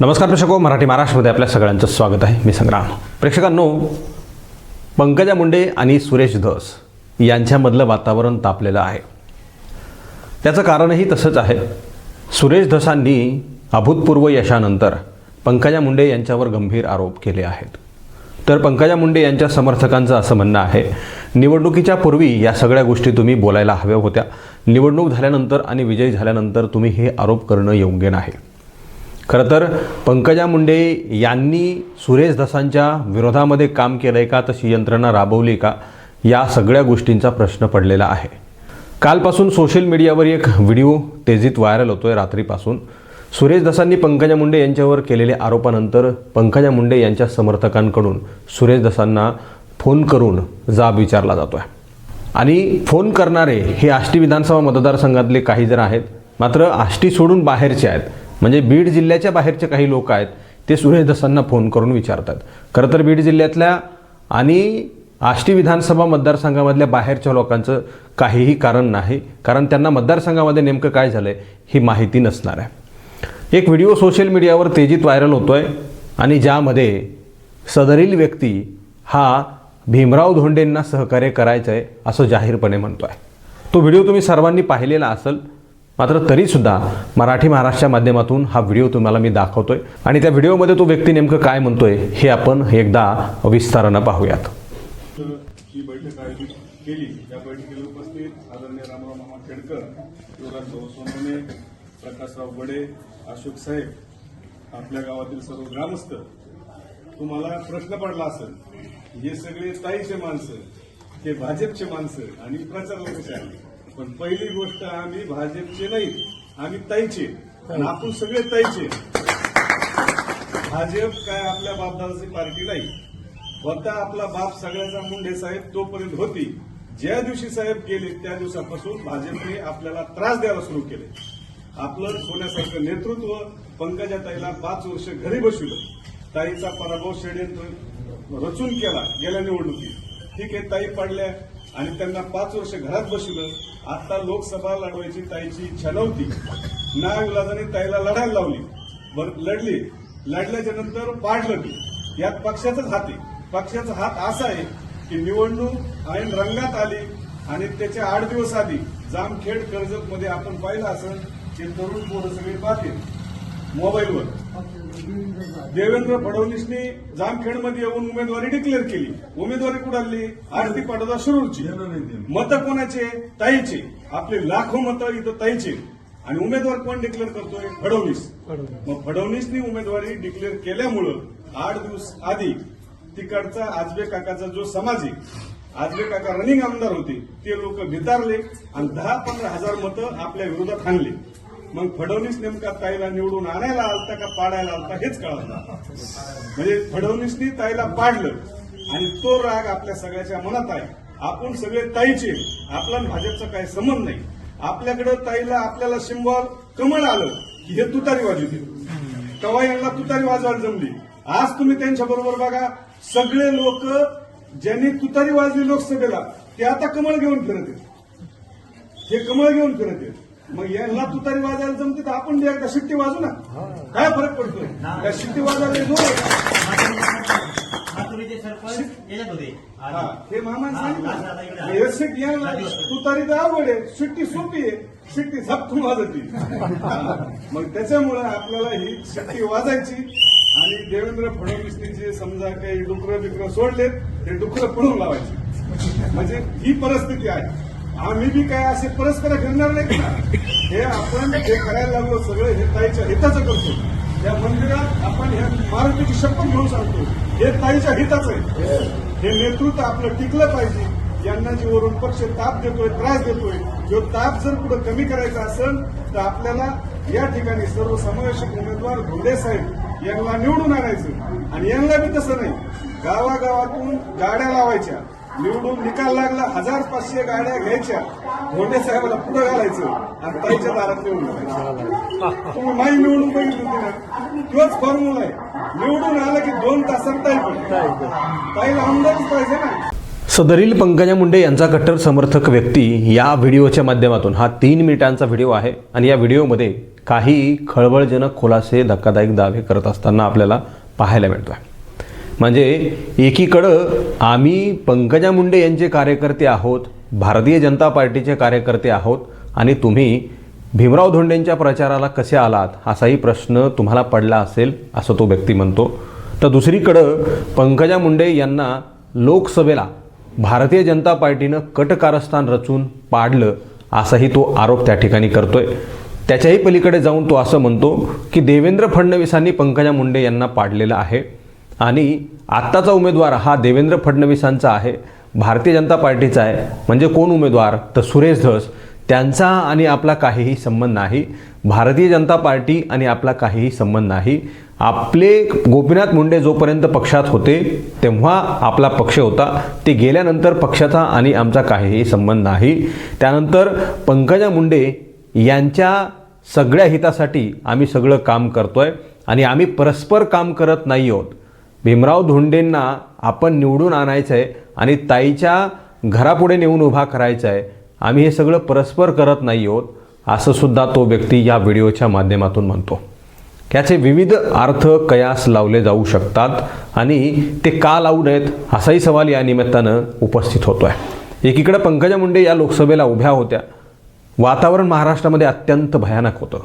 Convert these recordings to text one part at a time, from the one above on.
नमस्कार प्रेक्षको मराठी महाराष्ट्रमध्ये आपल्या सगळ्यांचं स्वागत आहे. मी संग्राम. प्रेक्षकांनो पंकजा मुंडे आणि सुरेश धस यांच्यामधलं वातावरण तापलेलं आहे. त्याचं कारणही तसंच आहे. सुरेश धसांनी अभूतपूर्व यशानंतर पंकजा मुंडे यांच्यावर गंभीर आरोप केले आहेत. तर पंकजा मुंडे यांच्या समर्थकांचं असं म्हणणं आहे निवडणुकीच्या पूर्वी या सगळ्या गोष्टी तुम्ही बोलायला हव्या होत्या. निवडणूक झाल्यानंतर आणि विजयी झाल्यानंतर तुम्ही हे आरोप करणं योग्य नाही. खरं तर पंकजा मुंडे यांनी सुरेश धसांच्या विरोधामध्ये काम केलं आहे का? तशी यंत्रणा राबवली का? या सगळ्या गोष्टींचा प्रश्न पडलेला आहे. कालपासून सोशल मीडियावर एक व्हिडिओ तेजीत व्हायरल होतोय रात्रीपासून. सुरेश दसांनी पंकजा मुंडे यांच्यावर केलेल्या आरोपानंतर पंकजा मुंडे यांच्या समर्थकांकडून सुरेश दसांना फोन करून जाब विचारला जातोय. आणि फोन करणारे हे आष्टी विधानसभा मतदारसंघातले काही जण आहेत. मात्र आष्टी सोडून बाहेरचे आहेत. म्हणजे बीड जिल्ह्याच्या बाहेरचे काही लोक आहेत ते सुरेश दसांना फोन करून विचारतात. खरं तर बीड जिल्ह्यातल्या आणि आष्टी विधानसभा मतदारसंघामधल्या बाहेरच्या लोकांचं काहीही कारण नाही कारण त्यांना मतदारसंघामध्ये नेमकं काय झालंय ही माहिती नसणार आहे. एक व्हिडिओ सोशल मीडियावर तेजीत व्हायरल होतो आहे आणि ज्यामध्ये सदरील व्यक्ती हा भीमराव धोंडेंना सहकार्य करायचं आहे असं जाहीरपणे म्हणतोय. तो व्हिडिओ तुम्ही सर्वांनी पाहिलेला असेल मात्र तरीसुद्धा मराठी महाराष्ट्राच्या माध्यमातून हा व्हिडिओ तुम्हाला मी दाखवतोय. आणि त्या व्हिडिओमध्ये तो व्यक्ती नेमकं काय म्हणतोय हे आपण एकदा विस्तारानं पाहूयात. ही बैठक आयोजित केली. या बैठकीला उपस्थित आदरणीय रामराव मामा खेडकर युवराज सोनवणे प्रकाशराव बडे अशोक साहेब आपल्या गावातील सर्व ग्रामस्थ. तुम्हाला प्रश्न पडला असेल हे सगळे ताईचे माणसं हे भाजपचे माणसं आणि प्रचारला कसे आले पण पहिली गोष्ट आम्ही भाजपचे नाही आम्ही ताईचे. आणि आपण सगळे ताईचे. भाजप काय आपल्या बापदादाची पार्टी नाही. होता आपला बाप सगळ्याचा मुंडे साहेब तोपर्यंत होती. ज्या दिवशी साहेब गेले त्या दिवसापासून भाजपने आपल्याला त्रास द्यायला सुरू केले. आपलं सोन्यासारखं नेतृत्व पंकजा ताईला पाच वर्ष घरी बसविलं. ताईचा पराभव षडयंत्र रचून केला गेल्या निवडणुकीत. ठीक आहे ताई पडल्या. आणि त्यांना पाच वर्ष घरात बसलं आता लोकसभा लढवायची ताईची इच्छा नव्हती. ना विलाजाने ताईला लढायला लावली. बर लढली. लढल्याच्या नंतर पाडलं ती. यात पक्षाचाच हात आहे. पक्षाचा हात असा आहे की निवडणूक ऐन रंगात आली आणि त्याच्या आठ दिवस आधी जामखेड कर्जत मध्ये आपण पाहिलं असं की तरुण पोरं सगळे पाहतील. मोबाईलवर. देवेंद्र फडणवीसनी जामखेडमध्ये येऊन उमेदवारी डिक्लेअर केली. उमेदवारी कुणाली आरती पाटोदा शिरूरची. मतं कोणाचे? ताईचे. आपले लाखो मतं इथं ताईचे. आणि उमेदवार कोण डिक्लेअर करतोय? फडणवीस. मग फडणवीसनी उमेदवारी डिक्लेअर केल्यामुळं आठ दिवस आधी तिकडचा आजबे काकाचा जो समाज आहे आजबे काका रनिंग आमदार होते ते लोक भितारले आणि दहा पंधरा हजार मतं आपल्या विरोधात आणले मग फडणवीस नेमका ताईला निवडून आणायला आलता का पाडायला आलता हेच कळत म्हणजे फडणवीसनी ताईला पाडलं आणि तो राग आपल्या सगळ्याच्या मनात आहे. आपण सगळे ताईचे आपला भाजपचा काही संबंध नाही. आपल्याकडे ताईला आपल्याला शिंगवाल कमळ आलं की हे तुतारी वाजवते. तेव्हा यांना तुतारी वाजवायला जमली? आज तुम्ही त्यांच्या बरोबर बघा सगळे लोक ज्यांनी तुतारी वाजली लोकसभेला ते आता कमळ घेऊन फिरत आहेत. हे कमळ घेऊन फिरत आहेत. मग यांना तुतारी वाजायला जमते तर आपण एकदा शिट्टी वाजू ना. काय फरक पडतोय? त्या शिट्टी वाजायला जोर माथुरीचे सरपंच याच्यात होते. हा, मामाने आता सांगितलं हे सीट यायला तुतारी तर अवघड आहे. शिट्टी सोपी आहे. शिट्टी झपकून वाजती हा, मग त्याच्यामुळे आपल्याला ही शिट्टी वाजायची आणि देवेंद्र फडणवीसनी जे समजा काही डुकरं बिकरं सोडलेत ते डुकरं पळून लावायची. म्हणजे ही परिस्थिती आहे. आम्ही बी काय असे परस्पर फिरणार नाही ना हे आपण जे करायला लागलो सगळं हे ताईच्या हिताचं करतो. या मंदिरात आपण ह्या मारुतीची शपथ घेऊन सांगतो. हे ताईच्या हिताचं आहे. हे नेतृत्व आपलं टिकलं पाहिजे. यांना जे वरून पक्ष ताप देतोय त्रास देतोय जो ताप जर पुढे कमी करायचा असेल तर आपल्याला या ठिकाणी सर्वसमावेशक उमेदवार धोंडे साहेब यांना निवडून आणायचं. आणि यांना बी तसं नाही. गावागावातून गाड्या लावायच्या. निवडून निकाल लागला हजार पाचशे गाड्या घ्यायच्या. मोठे साहेबाला पुढे घालायचं. आणि ताईच्या दारात निवडून घालायचं तुम्ही माई निवडून बघितली होती ना तोच फॉर्म्युला आहे. निवडून आलं की दोन तासात ताई पण. ताईला आमदारच पाहिजे ना. सदरील पंकजा मुंडे यांचा कट्टर समर्थक व्यक्ती या व्हिडिओच्या माध्यमातून हा तीन मिनिटांचा व्हिडिओ आहे. आणि या व्हिडिओमध्ये काही खळबळजनक खुलासे धक्कादायक दावे करत असताना आपल्याला पाहायला मिळतो आहे म्हणजे एकीकडं आम्ही पंकजा मुंडे यांचे कार्यकर्ते आहोत भारतीय जनता पार्टीचे कार्यकर्ते आहोत आणि तुम्ही भीमराव धोंडेंच्या प्रचाराला कसे आलात असाही प्रश्न तुम्हाला पडला असेल असं तो व्यक्ती म्हणतो. तर दुसरीकडं पंकजा मुंडे यांना लोकसभेला भारतीय जनता पार्टीनं कटकारस्थान रचून पाडलं असाही तो आरोप त्या ठिकाणी करतोय. त्याच्याही पलीकडे जाऊन तो असं म्हणतो की देवेंद्र फडणवीसांनी पंकजा मुंडे यांना पाडलेलं आहे. आणि आत्ताचा उमेदवार हा देवेंद्र फडणवीसांचा आहे भारतीय जनता पार्टीचा आहे. म्हणजे कोण उमेदवार? तर सुरेश धस. त्यांचा आणि आपला काहीही संबंध नाही. भारतीय जनता पार्टी आणि आपला काहीही संबंध नाही. आपले गोपीनाथ मुंडे जोपर्यंत पक्षात होते तेव्हा आपला पक्ष होता. ते गेल्यानंतर पक्षाचा आणि आमचा काहीही संबंध नाही. त्यानंतर पंकजा मुंडे यांच्या सगळ्या हितासाठी आम्ही सगळं काम करतोय आणि आम्ही परस्पर काम करत नाही आहोत. भीमराव धोंडेंना आपण निवडून आणायचं आहे आणि ताईच्या घरापुढे नेऊन उभा करायचा आहे आम्ही हे सगळं परस्पर करत नाही आहोत असं सुद्धा तो व्यक्ती या व्हिडिओच्या माध्यमातून म्हणतो. याचे विविध अर्थ कयास लावले जाऊ शकतात आणि ते का लावू नयेत असाही सवाल या निमित्तानं उपस्थित होतो आहे एकीकडे पंकजा मुंडे या लोकसभेला उभ्या होत्या. वातावरण महाराष्ट्रामध्ये अत्यंत भयानक होतं.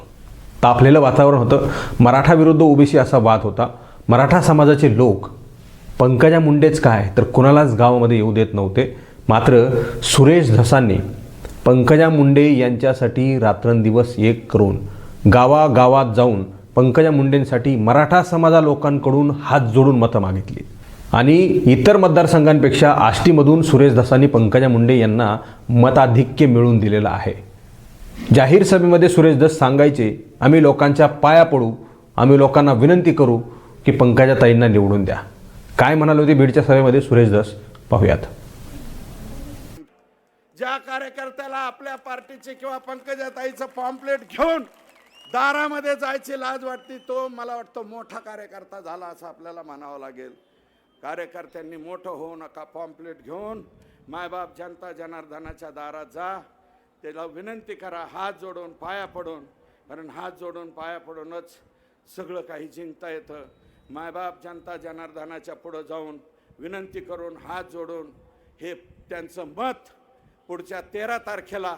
तापलेलं वातावरण होतं. मराठा विरुद्ध ओबीसी असा वाद होता. मराठा समाजाचे लोक पंकजा मुंडेच काय तर कुणालाच गावामध्ये येऊ देत नव्हते. मात्र सुरेश धसांनी पंकजा मुंडे यांच्यासाठी रात्रंदिवस एक करून गावागावात जाऊन पंकजा मुंडेंसाठी मराठा समाजा लोकांकडून हात जोडून मतं मागितली. आणि इतर मतदारसंघांपेक्षा आष्टीमधून सुरेश धसांनी पंकजा मुंडे यांना मताधिक्य मिळवून दिलेलं आहे. जाहीर सभेमध्ये सुरेश दस सांगायचे आम्ही लोकांच्या पाया पडू आम्ही लोकांना विनंती करू की पंकजा ताईंना निवडून द्या. काय म्हणाले होते बीडच्या सभेमध्ये सुरेश दस? पाहूयात. ज्या कार्यकर्त्याला आपल्या पार्टीचे किंवा पंकजाताईचं पॉम्पलेट घेऊन दारामध्ये जायची लाज वाटते तो मला वाटतं मोठा कार्यकर्ता झाला असं आपल्याला म्हणावं लागेल. कार्यकर्त्यांनी मोठं होऊ नका पॉम्पलेट घेऊन. मायबाप जनता जनार्दनाच्या दारात जा. त्याला विनंती करा हात जोडून पाया पडून. कारण हात जोडून पाया पडूनच सगळं काही जिंकता येतं. मायबाप जनता जनार्दनाच्या पुढं जाऊन विनंती करून हात जोडून हे त्यांचं मत पुढच्या तेरा तारखेला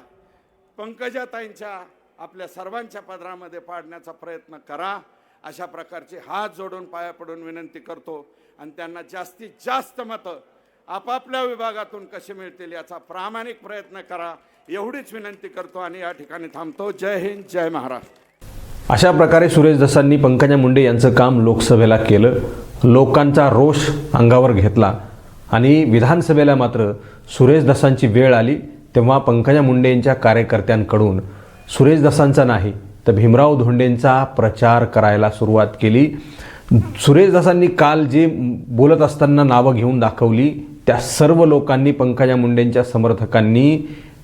पंकजाताईंच्या आपल्या सर्वांच्या पदरामध्ये पाडण्याचा प्रयत्न करा. अशा प्रकारचे हात जोडून पाया पडून विनंती करतो. आणि त्यांना जास्तीत जास्त मतं आपापल्या विभागातून कसे मिळतील याचा प्रामाणिक प्रयत्न करा. एवढीच विनंती करतो आणि या ठिकाणी थांबतो. जय हिंद जय महाराष्ट्र. अशा प्रकारे सुरेश दसांनी पंकजा मुंडे यांचं काम लोकसभेला केलं. लोकांचा रोष अंगावर घेतला. आणि विधानसभेला मात्र सुरेश दसांची वेळ आली तेव्हा पंकजा मुंडे यांच्या कार्यकर्त्यांकडून सुरेश दसांचा नाही तर भीमराव धोंडेंचा प्रचार करायला सुरुवात केली. सुरेश दसांनी काल जे बोलत असताना नावं घेऊन दाखवली त्या सर्व लोकांनी पंकजा मुंडेंच्या समर्थकांनी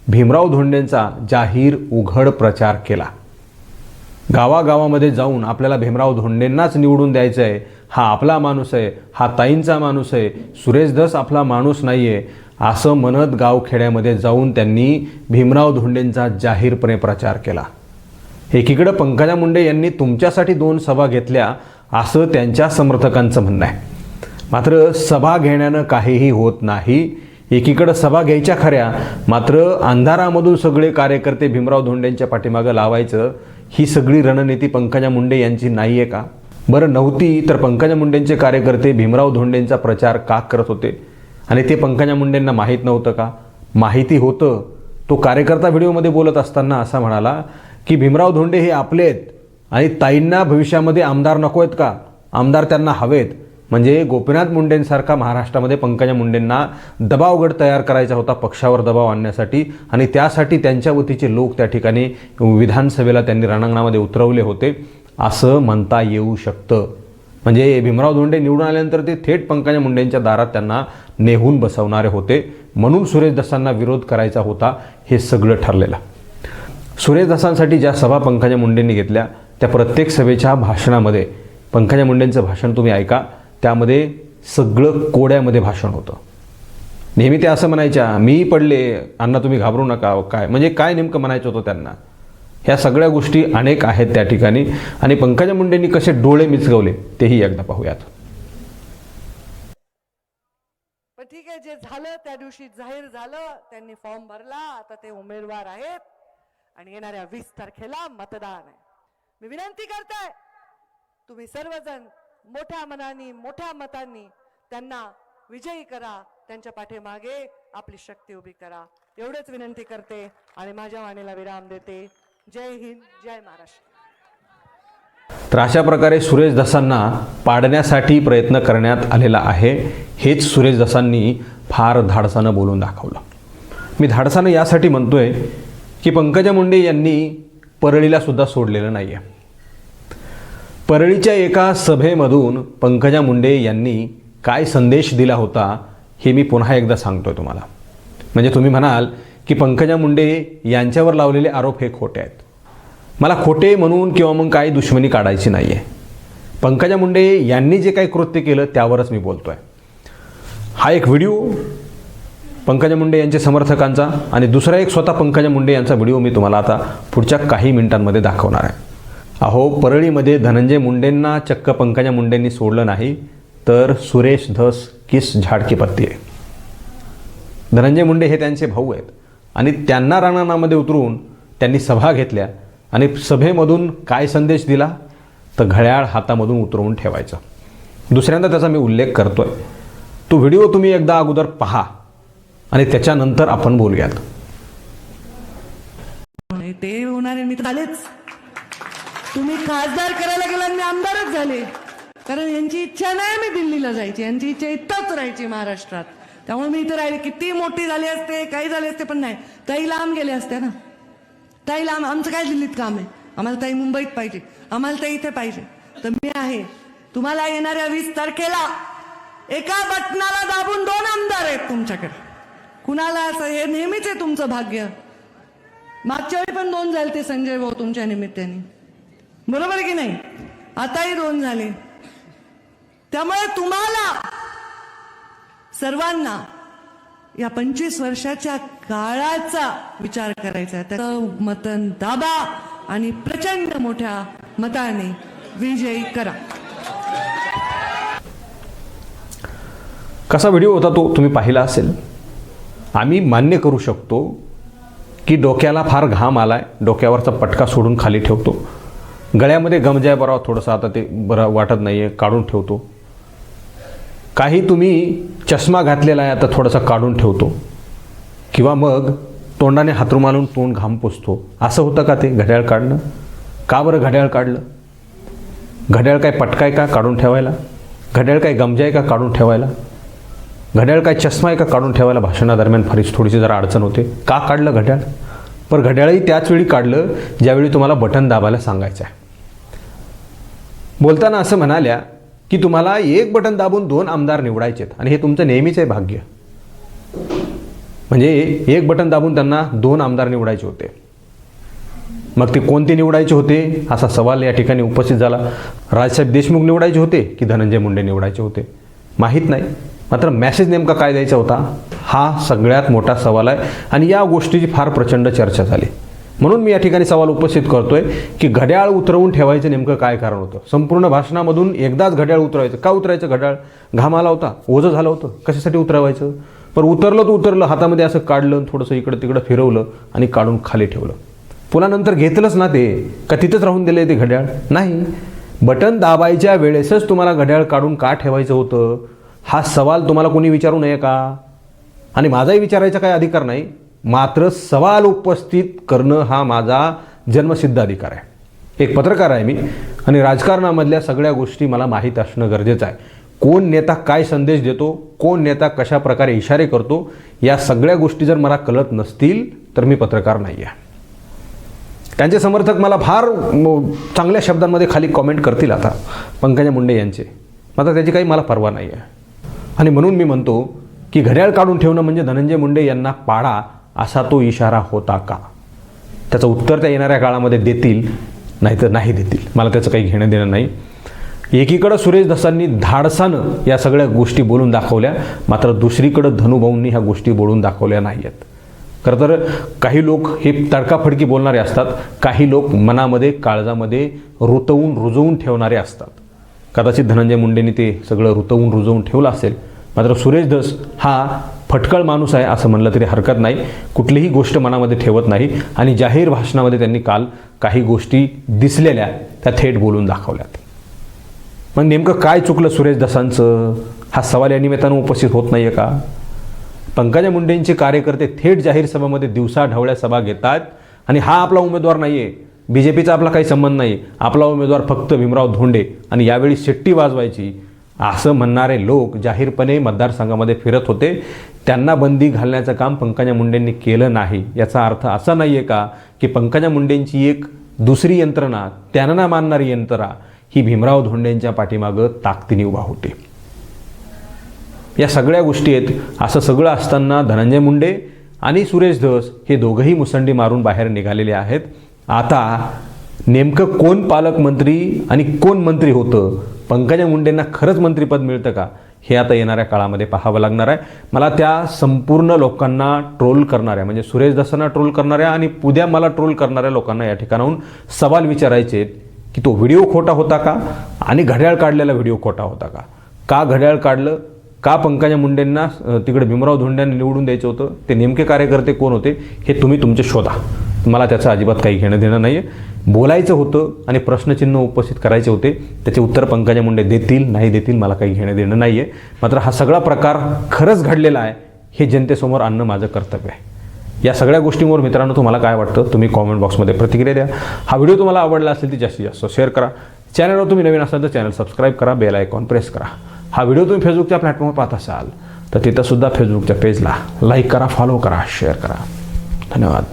भीमराव धोंडेंचा जाहीर उघड प्रचार केला. गावागावामध्ये जाऊन आपल्याला भीमराव धोंडेंनाच निवडून द्यायचं आहे हा आपला माणूस आहे हा ताईंचा माणूस आहे सुरेश धस आपला माणूस नाही आहे असं म्हणत गावखेड्यामध्ये जाऊन त्यांनी भीमराव धोंडेंचा जाहीरपणे प्रचार केला. एकीकडं पंकजा मुंडे यांनी तुमच्यासाठी दोन सभा घेतल्या असं त्यांच्या समर्थकांचं म्हणणं आहे. मात्र सभा घेण्यानं काहीही होत नाही. एकीकडं सभा घ्यायच्या खऱ्या मात्र अंधारामधून सगळे कार्यकर्ते भीमराव धोंडेंच्या पाठीमागं लावायचं ही सगळी रणनीती पंकजा मुंडे यांची नाही आहे का? बरं नव्हती तर पंकजा मुंडेंचे कार्यकर्ते भीमराव धोंडेंचा प्रचार का करत होते? आणि ते पंकजा मुंडेंना माहीत नव्हतं का? माहिती होतं. तो कार्यकर्ता व्हिडिओमध्ये बोलत असताना असा म्हणाला की भीमराव धोंडे हे आपले आहेत आणि ताईंना भविष्यामध्ये आमदार नको आहेत का? आमदार त्यांना हवेत. म्हणजे गोपीनाथ मुंडेंसारखा महाराष्ट्रामध्ये पंकजा मुंडेंना दबावगड तयार करायचा होता पक्षावर दबाव आणण्यासाठी. आणि त्यासाठी त्यांच्या वतीचे लोक त्या ठिकाणी विधानसभेला त्यांनी रणांगणामध्ये उतरवले होते. असं म्हणता येऊ शकतं. म्हणजे भीमराव धोंडे निवडून आल्यानंतर ते थेट पंकजा मुंडेंच्या दारात त्यांना नेहून बसवणारे होते. म्हणून सुरेश दसांना विरोध करायचा होता हे सगळं ठरलेलं. सुरेश दसांसाठी ज्या सभा पंकजा मुंडेंनी घेतल्या त्या प्रत्येक सभेच्या भाषणामध्ये. पंकजा मुंडेंचं भाषण तुम्ही ऐका. त्यामध्ये सगळं कोड्यामध्ये भाषण होतं. नेहमी ते असं म्हणायच्या मी पडले अण्णा तुम्ही घाबरू नका काय? म्हणजे काय नेमकं म्हणायचं होतं त्यांना? ह्या सगळ्या गोष्टी अनेक आहेत त्या ठिकाणी. आणि पंकजा मुंडेंनी कसे डोळे मिचगवले तेही एकदा पाहूयात. पण ठीक आहे जे झालं त्या दिवशी जाहीर झालं त्यांनी फॉर्म भरला आता ते उमेदवार आहेत. आणि येणाऱ्या वीस तारखेला मतदान आहे. मी विनंती करताय तुम्ही सर्वजण मोठ्या मनाने मोठ्या मतांनी त्यांना विजयी करा त्यांच्या पाठीमागे आपली शक्ती उभी करा. एवढेच विनंती करते आणि माझ्या वाणीला विराम देते. जय हिंद जय महाराष्ट्र. तर अशा प्रकारे सुरेश दसांना पाडण्यासाठी प्रयत्न करण्यात आलेला आहे. हेच सुरेश दसांनी फार धाडसानं बोलून दाखवलं. मी धाडसानं यासाठी म्हणतोय की पंकजा मुंडे यांनी परळीला सुद्धा सोडलेलं नाही आहे परळीच्या एका सभेमधून पंकजा मुंडे यांनी काय संदेश दिला होता हे मी पुन्हा एकदा सांगतोय तुम्हाला. म्हणजे तुम्ही म्हणाल की पंकजा मुंडे यांच्यावर लावलेले आरोप हे खोटे आहेत. मला खोटे म्हणून किंवा मग काही दुश्मनी काढायची नाही आहे पंकजा मुंडे यांनी जे काही कृत्य केलं त्यावरच मी बोलतो आहे हा एक व्हिडिओ पंकजा मुंडे यांच्या समर्थकांचा आणि दुसरा एक स्वतः पंकजा मुंडे यांचा व्हिडिओ मी तुम्हाला आता पुढच्या काही मिनिटांमध्ये दाखवणार आहे. अहो परळीमध्ये धनंजय मुंडेंना चक्क पंकजा मुंडेंनी सोडलं नाही तर सुरेश धस किस झाडकी पत्ती आहे. धनंजय मुंडे हे त्यांचे भाऊ आहेत. आणि त्यांना राणानामध्ये उतरून त्यांनी सभा घेतल्या. आणि सभेमधून काय संदेश दिला? तर घड्याळ हातामधून उतरवून ठेवायचं. दुसऱ्यांदा त्याचा मी उल्लेख करतोय. तो व्हिडिओ तुम्ही एकदा अगोदर पहा. आणि त्याच्यानंतर आपण बोलूयात. ते होणारे मी तर आलेच तुम्ही खासदार करायला गेला मी आमदारच झाले. कारण यांची इच्छा नाही मी दिल्लीला जायची. यांची इच्छा इथंच राहायची महाराष्ट्रात. त्यामुळे मी इथं राहिले. किती मोठी झाली असते काही झाले असते पण नाही. ताई लांब गेले असते ना. ताई लांब आमचं काय दिल्लीत काम आहे? आम्हाला ताई मुंबईत पाहिजे. आम्हाला ताई इथे पाहिजे. तर मी आहे. तुम्हाला येणाऱ्या वीस तारखेला एका बटनाला दाबून दोन आमदार आहेत तुमच्याकडे. कुणाला असं हे नेहमीच आहे तुमचं भाग्य. मागच्या वेळी पण दोन झाले ते संजय भाऊ तुमच्या निमित्ताने. बरोबर की नाही? आताही दोन झाले. त्यामुळे तुम्हाला सर्वांना या पंचवीस वर्षाच्या काळाचा विचार करायचा त्याचं मतन दाबा आणि प्रचंड मोठ्या मताने विजयी करा. कसा व्हिडिओ होता तो तुम्ही पाहिला असेल? आम्ही मान्य करू शकतो की डोक्याला फार घाम आलाय. डोक्यावरचा पटका सोडून खाली ठेवतो. गळ्यामध्ये गमजाय बराव थोडंसं आता ते बरं वाटत नाही आहे काढून ठेवतो. काही तुम्ही चष्मा घातलेला आहे आता थोडासा काढून ठेवतो. किंवा मग तोंडाने हातरुमालून तोंड घाम पुसतो. असं होतं का ते घड्याळ काढणं? का बरं घड्याळ काढलं? घड्याळ काय पटकाय का काढून ठेवायला? घड्याळ काय गमजाय का काढून ठेवायला? घड्याळ काय चष्मा आहे का काढून ठेवायला? भाषणादरम्यान फारीच थोडीशी जरा अडचण होते. का काढलं घड्याळ? पर घड्याळही त्याच वेळी काढलं ज्यावेळी तुम्हाला बटन दाबायला सांगायचं आहे. बोलताना असं म्हणाल्या की तुम्हाला एक बटन दाबून दोन आमदार निवडायचेत आणि हे तुमचं नेहमीच आहे भाग्य. म्हणजे एक बटन दाबून त्यांना दोन आमदार निवडायचे होते. मग ते कोणते निवडायचे होते? असा सवाल या ठिकाणी उपस्थित झाला. राजसाहेब देशमुख निवडायचे होते की धनंजय मुंडे निवडायचे होते? माहीत नाही. मात्र मॅसेज नेमका काय द्यायचा होता? हा सगळ्यात मोठा सवाल आहे आणि या गोष्टीची फार प्रचंड चर्चा झाली. म्हणून मी या ठिकाणी सवाल उपस्थित करतोय की घड्याळ उतरवून ठेवायचं नेमकं काय कारण होतं? संपूर्ण भाषणामधून एकदाच घड्याळ उतरवायचं. का उतरायचं घड्याळ? घाम आला होता. ओझं झालं होतं. कशासाठी उतरवायचं? पण उतरलं तर उतरलं. हातामध्ये असं काढलं थोडंसं इकडं तिकडं फिरवलं आणि काढून खाली ठेवलं. पुन्हा नंतर घेतलंच ना ते. का तिथंच राहून दिले ते घड्याळ? नाही. बटन दाबायच्या वेळेसच तुम्हाला घड्याळ काढून का ठेवायचं होतं? हा सवाल तुम्हाला कोणी विचारू नये का? आणि माझाही विचारायचा काही अधिकार नाही. मात्र सवाल उपस्थित करणं हा माझा जन्मसिद्ध अधिकार आहे. एक पत्रकार आहे मी आणि राजकारणामधल्या सगळ्या गोष्टी मला माहीत असणं गरजेचं आहे. कोण नेता काय संदेश देतो कोण नेता कशा प्रकारे इशारे करतो या सगळ्या गोष्टी जर मला कळत नसतील तर मी पत्रकार नाही आहे त्यांचे समर्थक मला फार म, चांगल्या शब्दांमध्ये खाली कॉमेंट करतील आता पंकजा मुंडे यांचे. मात्र त्याची काही मला पर्वा नाही आहे आणि म्हणून मी म्हणतो की घड्याळ काढून ठेवणं म्हणजे धनंजय मुंडे यांना पाडा असा तो इशारा होता का? त्याचं उत्तर त्या येणाऱ्या काळामध्ये देतील नाहीतर नाही देतील. मला त्याचं काही घेणं देणं नाही. एकीकडं सुरेश धसांनी धाडसानं या सगळ्या गोष्टी बोलून दाखवल्या मात्र दुसरीकडं धनुभाऊंनी ह्या गोष्टी बोलून दाखवल्या नाही आहेत खरं तर काही लोक हे तडकाफडकी बोलणारे असतात काही लोक मनामध्ये काळजामध्ये रुतवून रुजवून ठेवणारे असतात. कदाचित धनंजय मुंडेंनी ते सगळं रुतवून रुजवून ठेवलं असेल मात्र सुरेश धस हा फटकळ माणूस आहे असं म्हणलं तरी हरकत नाही. कुठलीही गोष्ट मनामध्ये ठेवत नाही. आणि जाहीर भाषणामध्ये त्यांनी काल काही गोष्टी दिसलेल्या त्या थेट बोलून दाखवल्यात. मग नेमकं काय चुकलं सुरेश दसांचं? हा सवाल या निमित्तानं उपस्थित होत नाही आहे का? पंकजा मुंडेंचे कार्यकर्ते थेट जाहीर सभामध्ये दिवसा ढवळ्या सभा घेतात आणि हा आपला उमेदवार नाहीये. बी जे पीचा आपला काही संबंध नाही. आपला उमेदवार फक्त भीमराव धोंडे आणि यावेळी शेट्टी वाजवायची असं म्हणणारे लोक जाहीरपणे मतदारसंघामध्ये फिरत होते. त्यांना बंदी घालण्याचं काम पंकजा मुंडेंनी केलं नाही. याचा अर्थ असा नाही आहे का की पंकजा मुंडेंची एक दुसरी यंत्रणा त्यांना मानणारी यंत्रणा ही भीमराव धोंडेंच्या पाठीमागं ताकदीने उभा होते. या सगळ्या गोष्टी आहेत. असं सगळं असताना धनंजय मुंडे आणि सुरेश धस हे दोघंही मुसंडी मारून बाहेर निघालेले आहेत. आता नेमकं कोण पालकमंत्री आणि कोण मंत्री होतं? पंकजा मुंडेंना खरंच मंत्रीपद मिळतं का? हे आता येणाऱ्या काळामध्ये पाहावं लागणार आहे. मला त्या संपूर्ण लोकांना ट्रोल करणाऱ्या म्हणजे सुरेश दासांना ट्रोल करणाऱ्या आणि उद्या मला ट्रोल करणाऱ्या लोकांना या ठिकाणाहून सवाल विचारायचे की तो व्हिडिओ खोटा होता का आणि घड्याळ काढलेला व्हिडिओ खोटा होता का? का घड्याळ काढलं? का पंकजा मुंडेंना तिकडे भीमराव धोंड्यांना निवडून द्यायचं होतं? ते नेमके कार्यकर्ते कोण होते? हे तुम्ही तुमचे शोधा. मला त्याचं अजिबात काही घेणं देणं नाही आहे बोलायचं होतं आणि प्रश्नचिन्ह उपस्थित करायचे होते त्याचे उत्तर पंकजा मुंडे देतील नाही देतील मला काही घेणं देणं नाही आहे मात्र हा सगळा प्रकार खरंच घडलेला आहे हे जनतेसमोर आणणं माझं कर्तव्य आहे. या सगळ्या गोष्टींवर मित्रांनो तुम्हाला काय वाटतं? तुम्ही कॉमेंट बॉक्समध्ये प्रतिक्रिया द्या. हा व्हिडिओ तुम्हाला आवडला असेल तर जास्तीत जास्त शेअर करा. चॅनलवर तुम्ही नवीन असाल तर चॅनल सबस्क्राईब करा बेल आयकॉन प्रेस करा. हा व्हिडिओ तुम्ही फेसबुकच्या प्लॅटफॉर्मवर पाहत असाल तर तिथंसुद्धा फेसबुकच्या पेजला लाईक करा फॉलो करा शेअर करा. धन्यवाद.